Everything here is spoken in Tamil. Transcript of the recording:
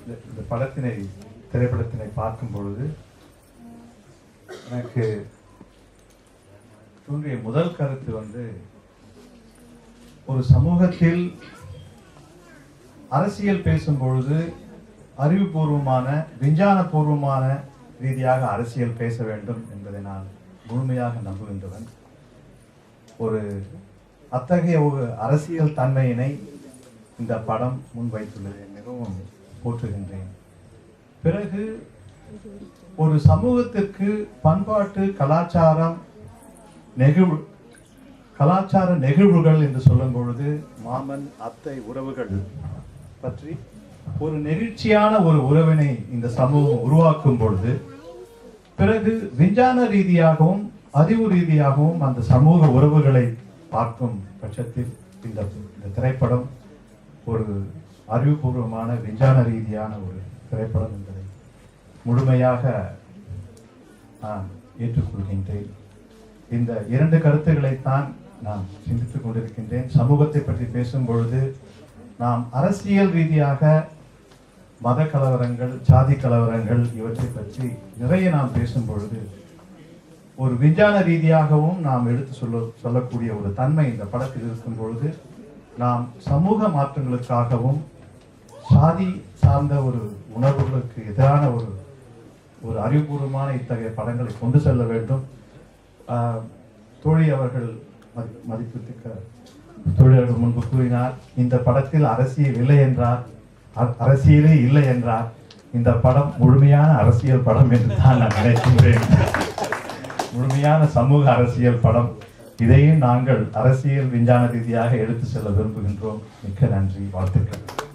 இந்த படத்தினை திரைப்படத்தினை பார்க்கும் பொழுது எனக்கு தோன்றிய முதல் கருத்து வந்து ஒரு சமூகத்தில் அரசியல் பேசும் பொழுது அறிவுபூர்வமான விஞ்ஞானபூர்வமான ரீதியாக அரசியல் பேச வேண்டும் என்பதை நான் முழுமையாக நம்புகின்றவன். ஒரு அத்தகைய ஒரு அரசியல் தன்மையினை இந்த படம் முன்வைத்துள்ளதை. மிகவும் போற்றுகின்றேன். பிறகு ஒரு சமூகத்திற்கு பண்பாட்டு கலாச்சாரம் நெகிழ் கலாச்சார நெகிழ்வுகள் என்று சொல்லும் பொழுது மாமன் அத்தை உறவுகள் பற்றி ஒரு நெகிழ்ச்சியான ஒரு உறவினை இந்த சமூகம் உருவாக்கும் பொழுது பிறகு விஞ்ஞான ரீதியாகவும் அறிவு ரீதியாகவும் அந்த சமூக உறவுகளை பார்க்கும் பட்சத்தில் இந்த இந்த திரைப்படம் ஒரு அறிவுபூர்வமான விஞ்ஞான ரீதியான ஒரு திரைப்படம் என்பதை முழுமையாக நான் ஏற்றுக்கொள்கின்றேன். இந்த இரண்டு கருத்துக்களைத்தான் நான் சிந்தித்துக் கொண்டிருக்கின்றேன். சமூகத்தை பற்றி பேசும் பொழுது நாம் அரசியல் ரீதியாக மத கலவரங்கள் சாதி கலவரங்கள் இவற்றை பற்றி நிறைய நாம் பேசும் பொழுது ஒரு விஞ்ஞான ரீதியாகவும் நாம் எடுத்து சொல்ல சொல்லக்கூடிய ஒரு தன்மை இந்த படத்தில் இருக்கும் பொழுது நாம் சமூக மாற்றங்களுக்காகவும் சாதி சார்ந்த ஒரு உணர்வுகளுக்கு எதிரான ஒரு ஒரு அறிவுபூர்வமான இத்தகைய படங்களை கொண்டு செல்ல வேண்டும். தோழி அவர்கள் மதி- தொழிலாளர் முன்பு கூறினார் இந்த படத்தில் அரசியல் இல்லை என்றார் அ- அரசியலே இல்லை என்றார். இந்த படம் முழுமையான அரசியல் படம் என்று தான் நான் நினைக்கின்றேன் முழுமையான சமூக அரசியல் படம். இதையும் நாங்கள் அரசியல் விஞ்ஞான ரீதியாக எடுத்து செல்ல விரும்புகின்றோம். மிக்க நன்றி. வாழ்த்துக்கள்.